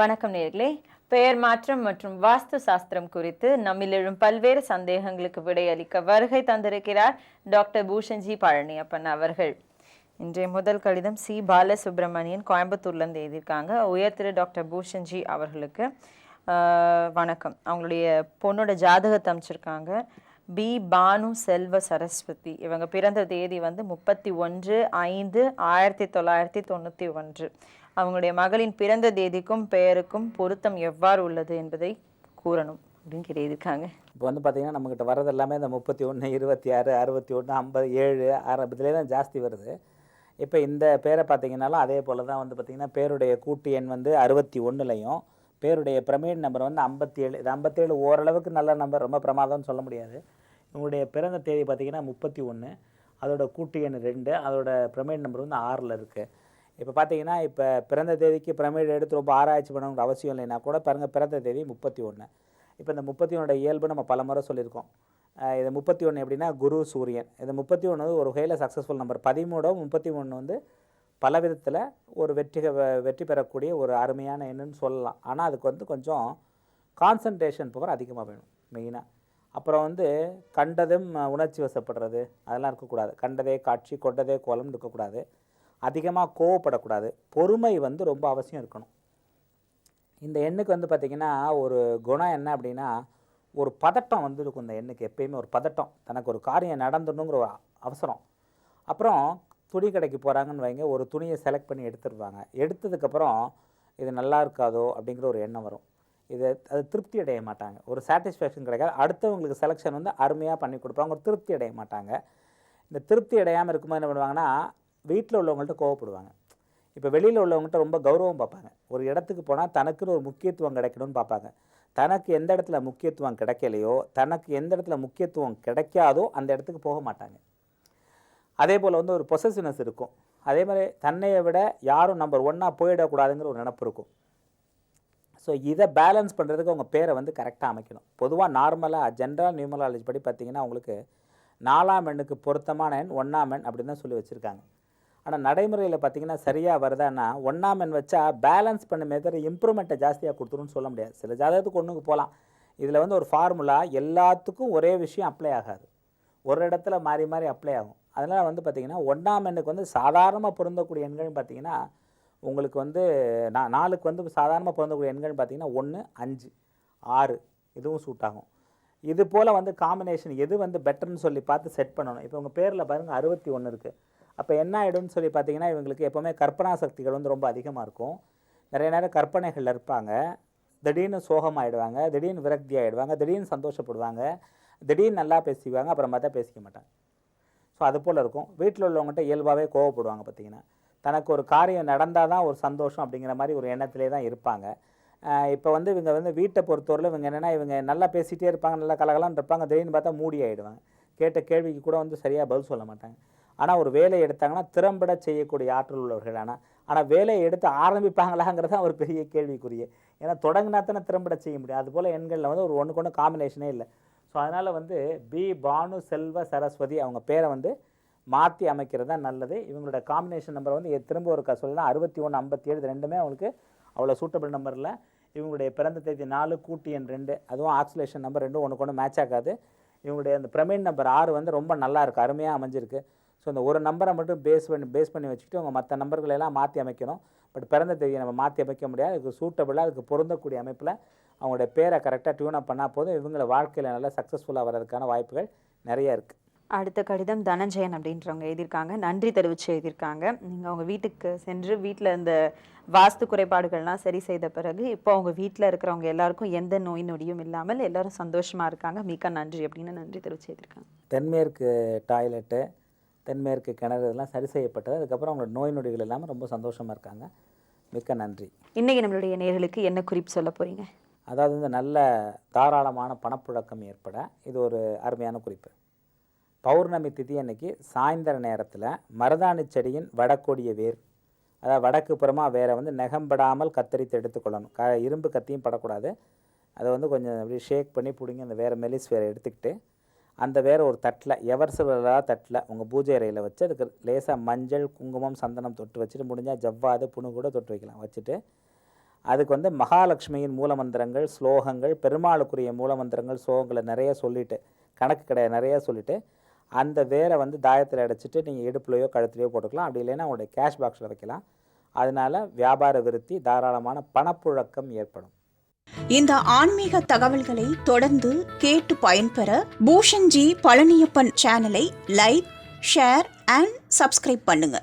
வணக்கம் நேர்களே. பெயர் மாற்றம் மற்றும் வாஸ்து சாஸ்திரம் குறித்து நம்மில் எழும் பல்வேறு சந்தேகங்களுக்கு விடையளிக்க வருகை தந்திருக்கிறார் டாக்டர் பூஷன்ஜி பழனியப்பன் அவர்கள். இன்றைய முதல் கடிதம் சி. பாலசுப்ரமணியன் கோயம்புத்தூர்லேருந்து எழுதியிருக்காங்க. உயர் திரு டாக்டர் பூஷன்ஜி அவர்களுக்கு வணக்கம். அவங்களுடைய பொண்ணோட ஜாதகத்தை அமைச்சிருக்காங்க. பி. பானு செல்வ சரஸ்வதி. இவங்க பிறந்த தேதி வந்து முப்பத்தி ஒன்று ஐந்து ஆயிரத்தி தொள்ளாயிரத்தி தொண்ணூற்றி ஒன்று. அவங்களுடைய மகளின் பிறந்த தேதிக்கும் பெயருக்கும் பொருத்தம் எவ்வாறு உள்ளது என்பதை கூறணும் அப்படின்னு கேட்டிருக்காங்க. இப்போ வந்து பார்த்தீங்கன்னா நம்மக்கிட்ட வர்றது எல்லாமே இந்த முப்பத்தி ஒன்று இருபத்தி ஆறு அறுபத்தி ஒன்று ஐம்பது ஏழு அறுபதுலேயே தான் ஜாஸ்தி வருது. இப்போ இந்த பேரை பார்த்திங்கனாலும் அதே போல் தான் வந்து பார்த்திங்கன்னா பேருடைய கூட்டு எண் வந்து அறுபத்தி ஒன்றுலையும் பேருடைய பிரமேன் நம்பர் வந்து ஐம்பத்தி ஏழு இது ஐம்பத்தேழு ஓரளவுக்கு நல்ல நம்பர் ரொம்ப பிரமாதம்னு சொல்ல முடியாது. இவங்களுடைய பிறந்த தேதி பார்த்தீங்கன்னா முப்பத்தி ஒன்று அதோட கூட்டு எண் ரெண்டு அதோட பிரமிட் நம்பர் வந்து ஆறில் இருக்குது இப்போ பார்த்தீங்கன்னா இப்போ பிறந்த தேதிக்கு பிரமிட் எடுத்து ரொம்ப ஆராய்ச்சி பண்ணணுங்கிற அவசியம் இல்லைன்னா கூட பிறங்க பிறந்த தேதி முப்பத்தி ஒன்று இப்போ இந்த முப்பத்தி ஒன்னோட இயல்பு நம்ம பல முறை சொல்லியிருக்கோம் இது முப்பத்தி ஒன்று எப்படின்னா குரு சூரியன். இது முப்பத்தி ஒன்று வந்து ஒரு வகையில் சக்ஸஸ்ஃபுல் நம்பர் பதிமூணோ முப்பத்தி ஒன்று வந்து பல விதத்தில் ஒரு வெற்றி வெற்றி பெறக்கூடிய ஒரு அருமையான எண்ணுன்னு சொல்லலாம். ஆனால் அதுக்கு வந்து கொஞ்சம் கான்சன்ட்ரேஷன் பவர் அதிகமாக வேணும் மெயினாக அப்புறம் வந்து கண்டதும் உணர்ச்சி வசப்படுறது அதெல்லாம் இருக்கக்கூடாது. கண்டதே காட்சி கொண்டதே கோலம்னு இருக்கக்கூடாது அதிகமாக கோவப்படக்கூடாது. பொறுமை வந்து ரொம்ப அவசியம் இருக்கணும். இந்த எண்ணுக்கு வந்து பார்த்திங்கன்னா ஒரு குணம் என்ன அப்படின்னா ஒரு பதட்டம் வந்து இருக்கும் இந்த எண்ணுக்கு எப்பயுமே. ஒரு பதட்டம். தனக்கு ஒரு காரியம் நடந்துடணுங்கிற ஒரு அவசரம். அப்புறம் துணி கடைக்கு போகிறாங்கன்னு வைங்க ஒரு துணியை செலக்ட் பண்ணி எடுத்துருவாங்க எடுத்ததுக்கப்புறம் இது நல்லா இருக்காதோ அப்படிங்கிற ஒரு எண்ணம் வரும். இது அது திருப்தி அடைய மாட்டாங்க. ஒரு சாட்டிஸ்ஃபேக்ஷன் கிடைக்காது. அடுத்தவங்களுக்கு செலெக்ஷன் வந்து அருமையாக பண்ணி கொடுப்பாங்க. ஒரு திருப்தி அடைய மாட்டாங்க. இந்த திருப்தி அடையாமல் இருக்கும்போது என்ன பண்ணுவாங்கன்னா வீட்டில் உள்ளவங்கள்ட்ட கோவப்படுவாங்க. இப்போ வெளியில் உள்ளவங்கள்ட்ட ரொம்ப கௌரவம் பார்ப்பாங்க. ஒரு இடத்துக்கு போனால் தனக்குன்னு ஒரு முக்கியத்துவம் கிடைக்கணும்னு பார்ப்பாங்க. தனக்கு எந்த இடத்துல முக்கியத்துவம் கிடைக்கலையோ தனக்கு எந்த இடத்துல முக்கியத்துவம் கிடைக்காதோ அந்த இடத்துக்கு போக மாட்டாங்க. அதே போல் வந்து ஒரு பொசசிவ்னஸ் இருக்கும். அதே மாதிரி தன்னையை விட யாரும் நம்பர் ஒன்னாக போயிடக்கூடாதுங்கிற ஒரு நினப்பு இருக்கும். ஸோ இதை பேலன்ஸ் பண்ணுறதுக்கு உங்கள் பேரை வந்து கரெக்டாக அமைக்கணும். பொதுவாக நார்மலாக ஜென்ரல் நியூமராலஜி படி பார்த்திங்கன்னா உங்களுக்கு நாலாம் எண்ணுக்கு பொருத்தமான எண் ஒன்றாம் எண் அப்படின்னு தான் சொல்லி வச்சுருக்காங்க. ஆனால் நடைமுறையில் பார்த்தீங்கன்னா சரியாக வருதான்னா ஒன்றாம் மென் வச்சா பேலன்ஸ் பண்ண மெத்தட் இம்ப்ரூவ்மெண்ட்டை ஜாஸ்தியாக கொடுத்துருன்னு சொல்ல முடியாது. சில ஜாதகத்துக்கு ஒன்றுக்கு போகலாம் இதில் வந்து ஒரு ஃபார்முலா எல்லாத்துக்கும் ஒரே விஷயம் அப்ளை ஆகாது. ஒரு இடத்துல மாறி மாறி அப்ளை ஆகும். அதனால் வந்து பார்த்திங்கன்னா ஒன்றாம் எண்ணுக்கு வந்து சாதாரணமாக பொருந்தக்கூடிய எண்கள்னு பார்த்தீங்கன்னா உங்களுக்கு வந்து நான் நாளுக்கு வந்து சாதாரணமாக பொருந்தக்கூடிய எண்கள்னு பார்த்தீங்கன்னா ஒன்று அஞ்சு ஆறு இதுவும் சூட் ஆகும். இது போல் வந்து காம்பினேஷன் எது வந்து பெட்டர்னு சொல்லி பார்த்து செட் பண்ணணும். இப்போ உங்கள் பேரில் பாருங்கள் அறுபத்தி ஒன்று இருக்குது அப்போ என்ன ஆகிடும்னு சொல்லி பார்த்தீங்கன்னா இவங்களுக்கு எப்போவுமே கற்பனா சக்திகள் வந்து ரொம்ப அதிகமாக இருக்கும். நிறைய நேரம் கற்பனைகள் இருப்பாங்க. திடீர்னு சோகமாயிடுவாங்க திடீர்னு விரக்தி ஆகிடுவாங்க திடீர்னு சந்தோஷப்படுவாங்க திடீர்னு நல்லா பேசிக்குவாங்க அப்புறம் பார்த்தா பேசிக்க மாட்டாங்க. ஸோ அது போல் இருக்கும். வீட்டில் உள்ளவங்ககிட்ட இயல்பாகவே கோவப்படுவாங்க பார்த்தீங்கன்னா தனக்கு ஒரு காரியம் நடந்தால் தான் ஒரு சந்தோஷம் அப்படிங்கிற மாதிரி ஒரு எண்ணத்திலே தான் இருப்பாங்க. இப்போ வந்து இவங்க வந்து வீட்டை பொறுத்தவரையில் இவங்க என்னென்னா இவங்க நல்லா பேசிகிட்டே இருப்பாங்க நல்லா கலகலான்னு இருப்பாங்க திடீர்னு பார்த்தா மூடி ஆகிடுவாங்க கேட்ட கேள்விக்கு கூட வந்து சரியாக பதில் சொல்ல மாட்டாங்க. ஆனால் ஒரு வேலையை எடுத்தாங்கன்னா திறம்பட செய்யக்கூடிய ஆற்றல் உள்ளவர்கள் ஆனால் ஆனால் வேலையை எடுத்து ஆரம்பிப்பாங்களாங்கிறது தான் ஒரு பெரிய கேள்விக்குரிய ஏன்னா தொடங்கினா தானே திறம்பட செய்ய முடியும். அதுபோல் எண்களில் வந்து ஒரு ஒன்றுக்கு ஒன்று காம்பினேஷனே இல்லை. ஸோ அதனால் வந்து பி பானு செல்வ சரஸ்வதி அவங்க பேரை வந்து மாற்றி அமைக்கிறது தான் நல்லது. இவங்களோட காம்பினேஷன் நம்பர் வந்து திரும்ப ஒரு சொல்லலாம் அறுபத்தி ஒன்று ஐம்பத்தி ஏழு ரெண்டுமே அவங்களுக்கு அவ்வளோ சூட்டபிள் நம்பரில் இவங்களுடைய பிறந்த தேதி நாலு கூட்டி எண் ரெண்டு. அதுவும் ஆக்சிலேஷன் நம்பர் ரெண்டும் ஒன்று கொண்டு மேட்ச் ஆகாது. இவங்களுடைய அந்த பிரமிட் நம்பர் ஆறு வந்து ரொம்ப நல்லா இருக்குது அருமையாக அமைஞ்சிருக்கு. ஸோ இந்த ஒரு நம்பரை மட்டும் பேஸ் பண்ணி பேஸ் பண்ணி வச்சுக்கிட்டு அவங்க மற்ற நம்பர்களை எல்லாம் மாற்றி அமைக்கணும். பட் பிறந்த தேதியை நம்ம மாற்றி அமைக்க முடியாது. அதுக்கு சூட்டபிளாக அதுக்கு பொருந்தக்கூடிய அமைப்பில் அவங்களுடைய பேரை கரெக்டாக டியூன் அப் பண்ணால் போதும். இவங்கள வாழ்க்கையில் நல்லா சக்ஸஸ்ஃபுல்லாக வர்றதுக்கான வாய்ப்புகள் நிறைய இருக்குது அடுத்த கடிதம் தனஞ்சயன் அப்படின்றவங்க எழுதியிருக்காங்க. நன்றி தெரிவித்து எழுதியிருக்காங்க. நீங்கள் அவங்க வீட்டுக்கு சென்று வீட்டில் இந்த வாஸ்து குறைபாடுகள்லாம் சரி செய்த பிறகு இப்போ அவங்க வீட்டில் இருக்கிறவங்க எல்லாருக்கும் எந்த நோய் நொடியும் இல்லாமல் எல்லாரும் சந்தோஷமா இருக்காங்க. மிக்க நன்றி அப்படின்னு நன்றி தெரிவித்து எழுதியிருக்காங்க. தென்மேற்கு டாய்லெட்டு தென்மேற்கு கிணறு இதெல்லாம் சரி செய்யப்பட்டது. அதுக்கப்புறம் அவங்களோட நோய் நொடிகள் இல்லாமல் ரொம்ப சந்தோஷமாக இருக்காங்க. மிக்க நன்றி. இன்னைக்கு நம்மளுடைய நேர்களுக்கு என்ன குறிப்பு சொல்ல போறீங்க? அதாவது இந்த நல்ல தாராளமான பணப்புழக்கம் ஏற்பட இது ஒரு அருமையான குறிப்பு. பௌர்ணமி திதி அன்னைக்கு சாயந்தர நேரத்தில் மருதாணி செடியின் வடக்கொடிய வேர் அதாவது வடக்கு புறமாக வேரை வந்து நெகம்படாமல் கத்தரித்து எடுத்துக்கொள்ளணும் க இரும்பு கத்தியும் படக்கூடாது. அதை வந்து கொஞ்சம் அப்படியே ஷேக் பண்ணி பிடிங்கி அந்த வேரை மெலிஸ் வேரை எடுத்துக்கிட்டு அந்த வேரை ஒரு தட்டில் எவர் எவர்சிலா தட்டில் உங்கள் பூஜை அறையில் வச்சு அதுக்கு லேசாக மஞ்சள் குங்குமம் சந்தனம் தொட்டு வச்சுட்டு முடிஞ்சால் ஜவ்வாது புணு கூட தொட்டு வைக்கலாம். வச்சுட்டு அதுக்கு வந்து மகாலட்சுமியின் மூலமந்திரங்கள் ஸ்லோகங்கள் பெருமாளுக்குரிய மூலமந்திரங்கள் ஸ்லோகங்களை நிறைய சொல்லிட்டு கணக்கு கிடையாது நிறைய சொல்லிவிட்டு அந்த வேரை வந்து தாயத்தில் அடைச்சிட்டு நீங்கள் இடுப்புலையோ கழுத்துலையோ போட்டுக்கலாம். அப்படி இல்லைன்னா உங்களுடைய கேஷ் பாக்ஸில் வைக்கலாம். அதனால் வியாபார விருத்தி தாராளமான பணப்புழக்கம் ஏற்படும். இந்த ஆன்மீக தகவல்களை தொடர்ந்து கேட்டு பயன்பெற பூஷன்ஜி பழனியப்பன் சேனலை லைக் ஷேர் அண்ட் சப்ஸ்கிரைப் பண்ணுங்க.